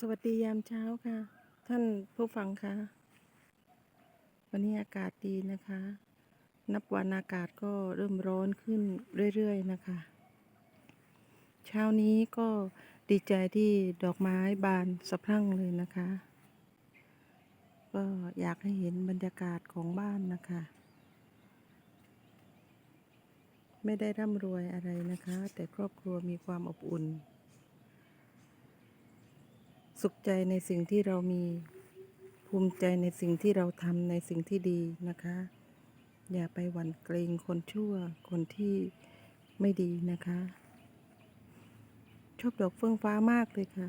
สวัสดียามเช้าค่ะ ท่านผู้ฟังคะวันนี้อากาศดีนะคะ นับวันอากาศก็เริ่มร้อนขึ้นเรื่อยๆนะคะ เช้านี้ก็ดีใจที่ดอกไม้บานสะพรั่งเลยนะคะ ก็อยากให้เห็นบรรยากาศของบ้านนะคะ ไม่ได้ร่ำรวยอะไรนะคะ แต่ครอบครัวมีความอบอุ่น สุขใจในสิ่งที่เรามี ภูมิใจในสิ่งที่เราทำในสิ่งที่ดีนะคะ อย่าไปหวั่นเกรงคนชั่ว คนที่ไม่ดีนะคะ ชอบดอกเฟื่องฟ้ามากเลยค่ะ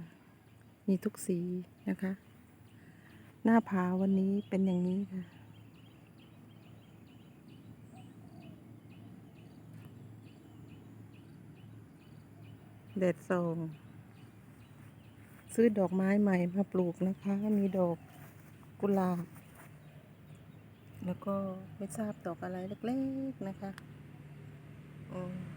มีทุกสีนะคะ หน้าผาวันนี้เป็นอย่างนี้ค่ะแดดส่อง ซื้อดอกไม้ใหม่มาปลูกนะคะ มีดอกกุหลาบ แล้วก็ไม่ทราบดอกอะไรเล็กๆนะคะ อืม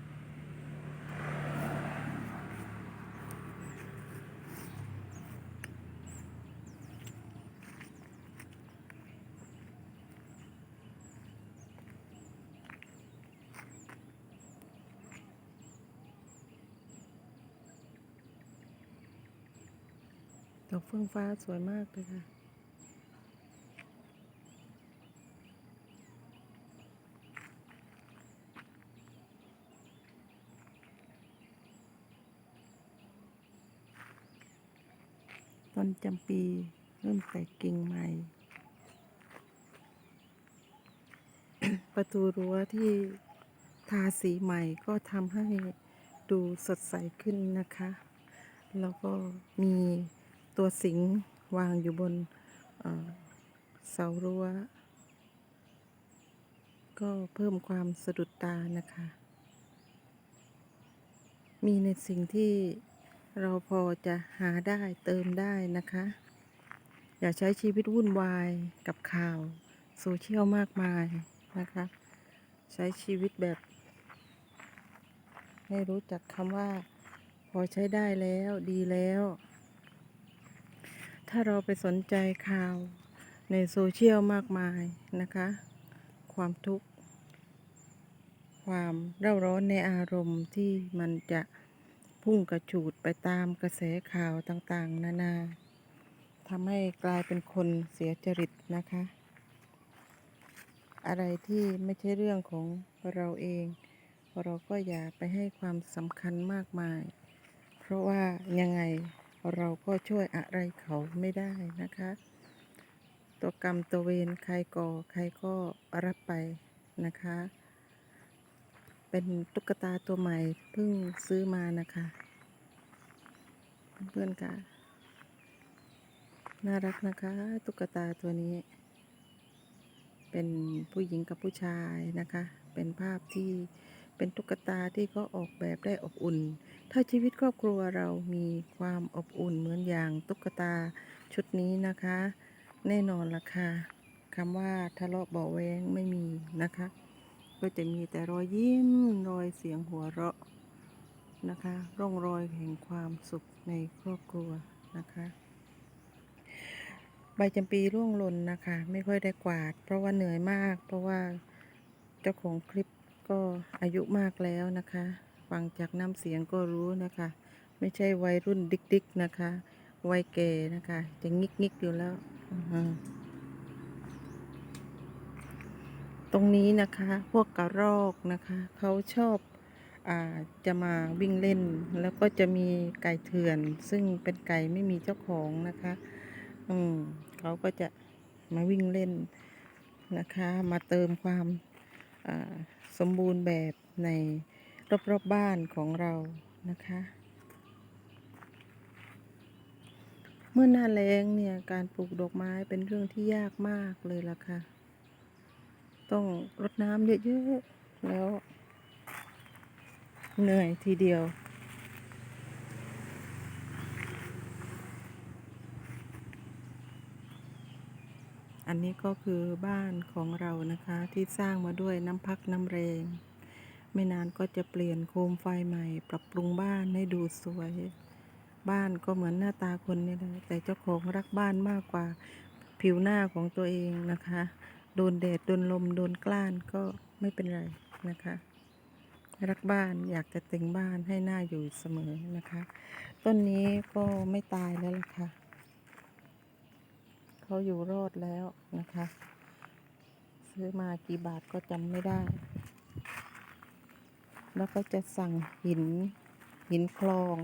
ดอกเฟื่องฟ้าสวยมากเลยค่ะ ต้นจำปีเริ่มแตกกิ่งใหม่ ประตูรั้วที่ทาสีใหม่ก็ทำให้ดูสดใสขึ้นนะคะ แล้วก็มี ตัวสิงวางอยู่บนเสารั้ว ก็เพิ่มความสะดุดตานะคะ มีในสิ่งที่เราพอจะหาได้เติมได้นะคะ อย่าใช้ชีวิตวุ่นวายกับข่าวโซเชียลมากมายนะคะ ใช้ชีวิตแบบให้รู้จักคำว่า พอใช้ได้แล้วดีแล้ว ถ้าเราไปสนใจข่าวในโซเชียลมากมายนะคะ ความทุกข์ ความเร่าร้อนในอารมณ์ที่มันจะพุ่งกระฉูดไปตามกระแสข่าวต่างๆ นานาทำให้กลายเป็นคนเสียจริตนะคะ อะไรที่ไม่ใช่เรื่องของเราเอง เราก็อย่าไปให้ความสำคัญมากมาย เพราะว่ายังไง เราก็ช่วยอะไรเขาไม่ได้นะคะ ตัวกรรมตัวเวรใครก่อใครก็รับไปนะคะ เป็นตุ๊กตาตัวใหม่เพิ่งซื้อมานะคะ เพื่อนๆค่ะ น่ารักนะคะตุ๊กตาตัวนี้ เป็นผู้หญิงกับผู้ชายนะคะ เป็นภาพที่ เป็นตุ๊กตาที่เขาออกแบบได้อบอุ่น ถ้าชีวิตครอบครัวเรามีความอบอุ่นเหมือนอย่างตุ๊กตาชุดนี้นะคะ แน่นอนละค่ะคำว่าทะเลาะเบาแวงไม่มีนะคะ ก็จะมีแต่รอยยิ้มรอยเสียงหัวเราะนะคะ ร่องรอยแห่งความสุขในครอบครัวนะคะใบจำปีร่วงหล่นนะคะ ไม่ค่อยได้กวาด เพราะว่าเหนื่อยมาก เพราะว่าเจ้าของคลิป ก็อายุมากแล้วนะคะ ฟังจากน้ำเสียงก็รู้นะคะ ไม่ใช่วัยรุ่นดิกๆนะคะ วัยแก่นะคะ จะงิกงิกๆอยู่แล้ว ตรงนี้นะคะ พวกกระรอกนะคะ เขาชอบอาจะมาวิ่งเล่น แล้วก็จะมีไก่เถื่อน ซึ่งเป็นไก่ไม่มีเจ้าของนะคะ อืมเขาก็จะมาวิ่งเล่นนะคะ มาเติมความอ่า สมบูรณ์แบบในรอบๆบบ้านของเรานะคะ เมื่อหน้าแล้งเนี่ยการปลูกดอกไม้เป็นเรื่องที่ยากมากเลยล่ะค่ะ ต้องรดน้ำเยอะๆแล้วเหนื่อยทีเดียว อันนี้ก็คือบ้านของเรานะคะที่สร้างมาด้วยน้ำพักน้ำแรง ไม่นานก็จะเปลี่ยนโคมไฟใหม่ ปรับปรุงบ้านให้ดูสวย บ้านก็เหมือนหน้าตาคนนี่แหละแต่เจ้าของรักบ้านมากกว่าผิวหน้าของตัวเองนะคะ โดนแดดโดนลมโดนกล้านก็ไม่เป็นไรนะคะ รักบ้านอยากจะแต่งบ้านให้หน้าอยู่เสมอนะคะ ต้นนี้ก็ไม่ตายแล้วล่ะค่ะ เขาอยู่รอดแล้วนะคะ ซื้อมากี่บาทก็จำไม่ได้ แล้วก็จะสั่งหินหินคลอง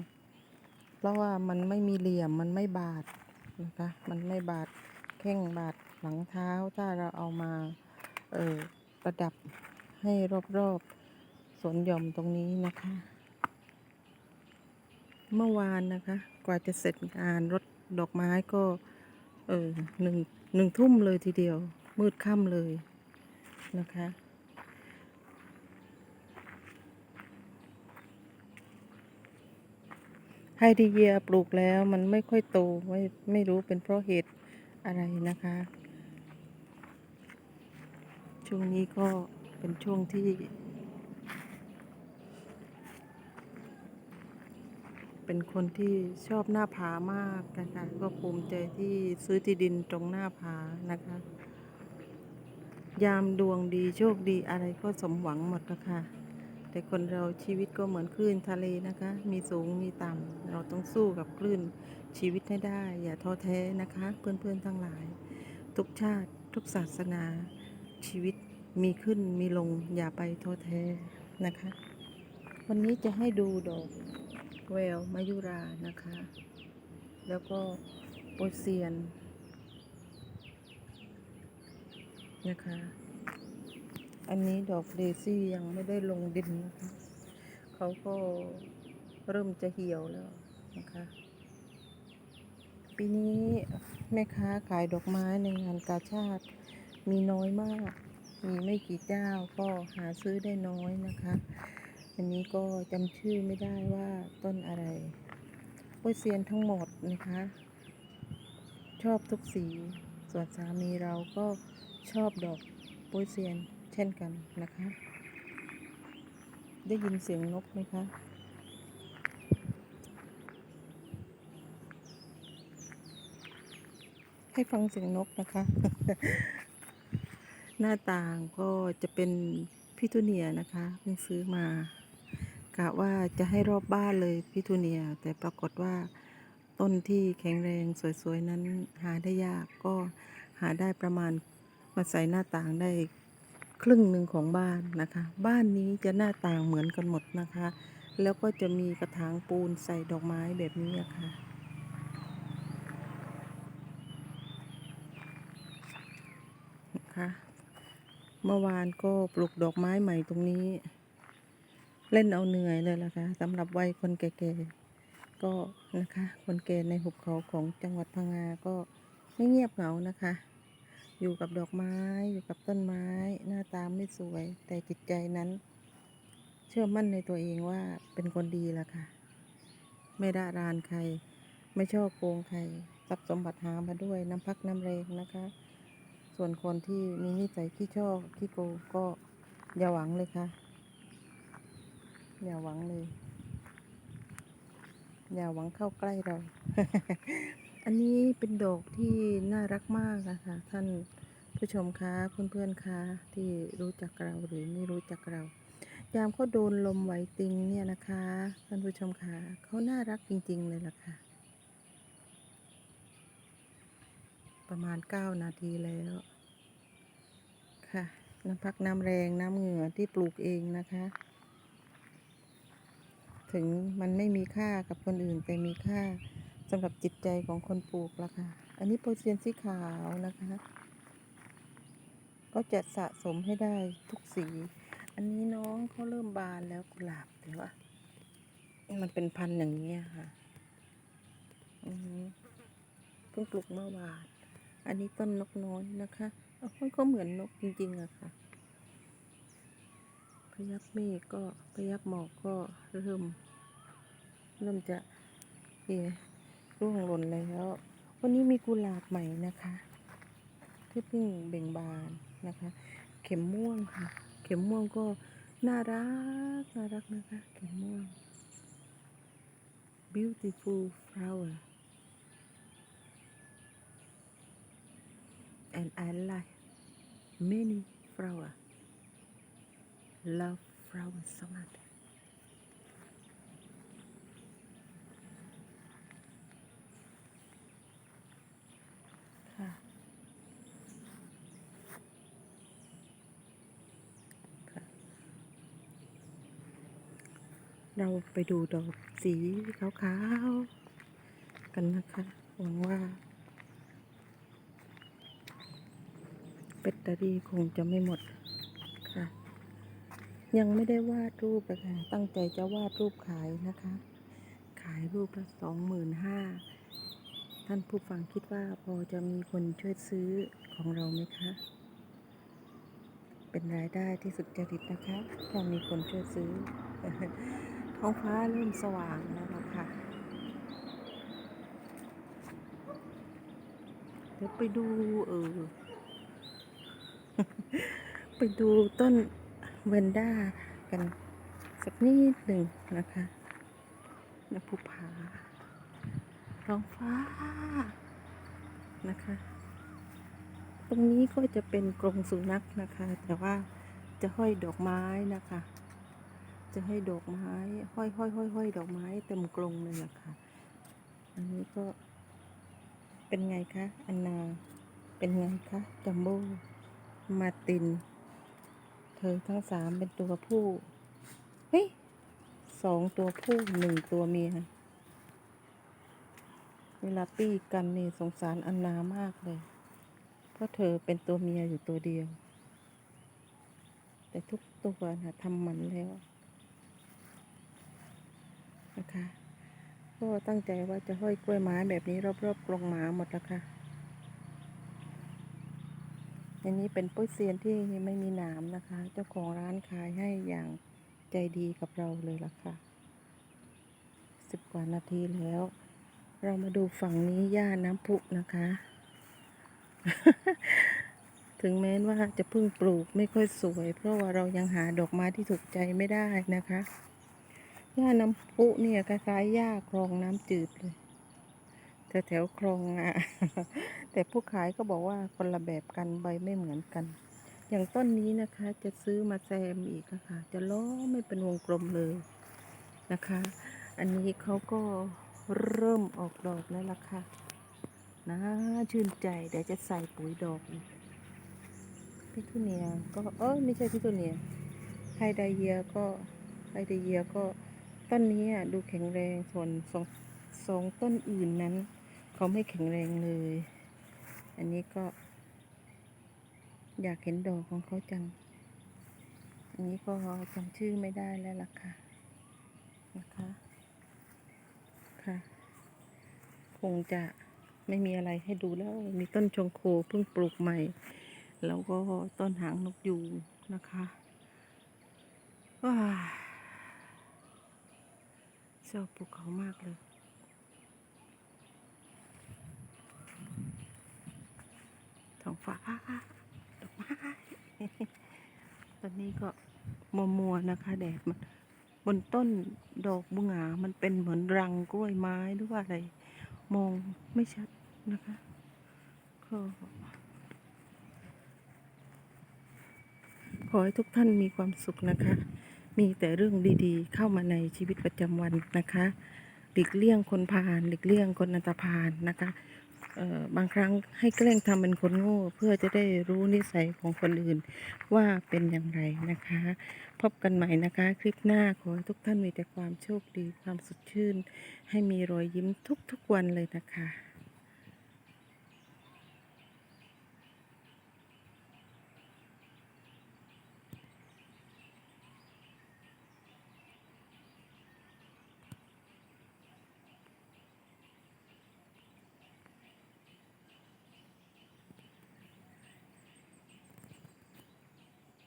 เพราะว่ามันไม่มีเหลี่ยมมันไม่บาดนะคะ มันไม่บาดแข้งบาดหลังเท้าถ้าเราเอามาเออประดับให้รอบๆสวนหย่อมตรงนี้นะคะ เมื่อวานนะคะ กว่าจะเสร็จงานรถดอกไม้ก็ เออหนึ่งหนึ่งทุ่มเลยทีเดียว มืดค่ำเลยนะคะ ไฮดีเยียปลูกแล้วมันไม่ค่อยโตไม่ไม่รู้เป็นเพราะเหตุอะไรนะคะ ช่วงนี้ก็เป็นช่วงที่ เป็นคนที่ชอบหน้าผามากนะคะก็ภูมิใจที่ซื้อที่ดินตรงหน้าผานะคะ ยามดวงดีโชคดีอะไรก็สมหวังหมดนะคะแต่คนเราชีวิตก็เหมือนคลื่นทะเลนะคะ มีสูงมีต่ำเราต้องสู้กับคลื่นชีวิตให้ได้ อย่าท้อแท้นะคะ เพื่อนๆทั้งหลาย ทุกชาติทุกศาสนา ชีวิตมีขึ้นมีลงอย่าไปท้อแท้นะคะ วันนี้จะให้ดูดอก แววมายุรานะคะ แล้วก็โปเซียนนะคะ อันนี้ดอกเดซี่ยังไม่ได้ลงดินนะคะเขาก็เริ่มจะเหี่ยวแล้วนะคะ ปีนี้แม่ค้าขายดอกไม้ในงานกาชาติมีน้อยมาก มีไม่กี่เจ้าก็หาซื้อได้น้อยนะคะ อันนี้ก็จำชื่อไม่ได้ว่าต้นอะไรโปยเซียนทั้งหมดนะคะ ชอบทุกสี ส่วนสามีเราก็ชอบดอกโปยเซียนเช่นกันนะคะ ได้ยินเสียงนกไหมคะให้ฟังเสียงนกนะคะ หน้าต่างก็จะเป็นพิทูเนียนะคะเพิ่งซื้อมา กะว่าจะให้รอบบ้านเลยพิทูเนีย แต่ปรากฏว่าต้นที่แข็งแรงสวยๆนั้นหาได้ยากก็หาได้ประมาณมาใส่หน้าต่างได้ครึ่งหนึ่งของบ้านนะคะ บ้านนี้จะหน้าต่างเหมือนกันหมดนะคะ แล้วก็จะมีกระถางปูนใส่ดอกไม้แบบนี้อะค่ะนะคะ เมื่อวานก็ปลูกดอกไม้ใหม่ตรงนี้ เล่นเอาเหนื่อยเลยล่ะค่ะสำหรับวัยคนแก่ๆก็นะคะ คนแก่ในหุบเขาของจังหวัดพังงาก็ไม่เงียบเหงานะคะ อยู่กับดอกไม้ อยู่กับต้นไม้ หน้าตาไม่สวย แต่จิตใจนั้น เชื่อมั่นในตัวเองว่าเป็นคนดีล่ะค่ะ ไม่ด่ารานใคร ไม่ชอบโกงใครทรัพย์สมบัติหามาด้วยน้ำพักน้ำแรงนะคะ ส่วนคนที่มีนิสัยขี้ชอบขี้โกงก็อย่าหวังเลยค่ะ อย่าหวังเลย อย่าหวังเข้าใกล้เรา อันนี้เป็นดอกที่น่ารักมากนะคะ ท่านผู้ชมคะเพื่อนๆคะที่รู้จักเราหรือไม่รู้จักเรา ยามเขาโดนลมไหวติงเนี่ยนะคะ ท่านผู้ชมคะเขาน่ารักจริง ๆ เลยล่ะค่ะ ประมาณ 9 นาทีแล้ว ค่ะ น้ำพักน้ำแรงน้ำเหงื่อที่ปลูกเองนะคะ ถึงมันไม่มีค่ากับคนอื่น แต่มีค่าสำหรับจิตใจของคนปลูกละค่ะ อันนี้โปรเซียนสีขาวนะคะ ก็จะสะสมให้ได้ทุกสี อันนี้น้องเขาเริ่มบานแล้วกุหลาบแต่ว่ามันเป็นพันธุ์อย่างนี้ยค่ะเพิ่งปลูกเมื่อวานอันนี้ต้นนกน้อยนะคะมันก็เหมือนนกจริงๆอะค่ะ พยับเมฆก็พยับหมอกก็เริ่ม เริ่มจะเอร่วงหล่นแล้ว วันนี้มีกุหลาบใหม่นะคะ ที่เพิ่งเบ่งบานนะคะ เข็มม่วงค่ะ เข็มม่วงก็น่ารักน่ารักนะคะ เข็มม่วง beautiful flower and I like many flower love flower so much เราไปดูดอกสีขาวๆ กันนะคะ หวังว่า เป็ดตาดีคงจะไม่หมดค่ะ ยังไม่ได้วาดรูปเลยค่ะตั้งใจจะวาดรูปขายนะคะ ขายรูปละสองหมื่นห้าท่านผู้ฟังคิดว่าพอจะมีคนช่วยซื้อของเราไหมคะ เป็นรายได้ที่สุดจริตนะคะ ถ้ามีคนช่วยซื้อ ท้องฟ้าเริ่มสว่างแล้วล่ะค่ะเดี๋ยวไปดูเออ ไปดูต้นเวนด้ากันสักนิดหนึ่งนะคะนภูผาท้องฟ้านะคะ ตรงนี้ก็จะเป็นกรงสุนัขนะคะ แต่ว่าจะห้อยดอกไม้นะคะ จะให้ดอกไม้ ห้อยห้อยห้อยห้อยดอกไม้เต็มกรงเลยอะค่ะ อันนี้ก็เป็นไงคะอันนาเป็นไงคะจัมโบ้มาติน เธอทั้งสามเป็นตัวผู้ เฮ้ยสองตัวผู้หนึ่งตัวเมียเวลาปี้กันนี่สงสารอันนามากเลย เพราะเธอเป็นตัวเมียอยู่ตัวเดียว แต่ทุกตัวนะทำหมันแล้ว นะคะ ก็ตั้งใจว่าจะห้อยกล้วยไม้แบบนี้รอบๆกรงหมาหมดแล้วค่ะ อันนี้เป็นปุ้ยเซียนที่ไม่มีหนามนะคะ เจ้าของร้านขายให้อย่างใจดีกับเราเลยล่ะค่ะ สิบกว่านาทีแล้ว เรามาดูฝั่งนี้ย่าน้ำพุนะคะ ถึงแม้ว่าจะเพิ่งปลูกไม่ค่อยสวย เพราะว่าเรายังหาดอกไม้ที่ถูกใจไม่ได้นะคะ หญ้าน้ำพุเนี่ยคล้ายๆหญ้าคลองน้ำจืดเลยแถวๆคลองอะแต่ผู้ขายก็บอกว่าคนละแบบกันใบไม่เหมือนกัน อย่างต้นนี้นะคะ จะซื้อมาแซมอีกอะค่ะ จะล้อไม่เป็นวงกลมเลยนะคะ อันนี้เขาก็เริ่มออกดอกแล้วล่ะค่ะนะชื่นใจเดี๋ยวจะใส่ปุ๋ยดอกอีกพิทูเนียก็เออไม่ใช่พิทูเนียไฮไดเยียก็ไฮไดเยียก็ ต้นนี้อะดูแข็งแรงส่วนสองสองต้นอื่นนั้นเขาไม่แข็งแรงเลย อันนี้ก็ อยากเห็นดอกของเขาจัง อันนี้ก็จำชื่อไม่ได้แล้วล่ะค่ะนะคะค่ะ คงจะไม่มีอะไรให้ดูแล้ว มีต้นชงโคเพิ่งปลูกใหม่ แล้วก็ต้นหางนกยูงนะคะว้า ชอบภูเขามากเลย ท้องฟ้าดอกไม้ตอนนี้ก็มัวมัวๆนะคะ แดดมันบนต้นดอกบุงหามันเป็นเหมือนรังกล้วยไม้หรือว่าอะไร มองไม่ชัดนะคะก็ขอให้ทุกท่านมีความสุขนะคะ มีแต่เรื่องดีๆ เข้ามาในชีวิตประจำวันนะคะ หลีกเลี่ยงคนพาลหลีกเลี่ยงคนอันตรพาลนะคะบางครั้งให้แกล้งทำเป็นคนโง่เพื่อจะได้รู้นิสัยของคนอื่นว่าเป็นอย่างไรนะคะ พบกันใหม่นะคะ คลิปหน้าขอให้ทุกท่านมีแต่ความโชคดีความสดชื่น ให้มีรอยยิ้มทุกๆวันเลยนะคะ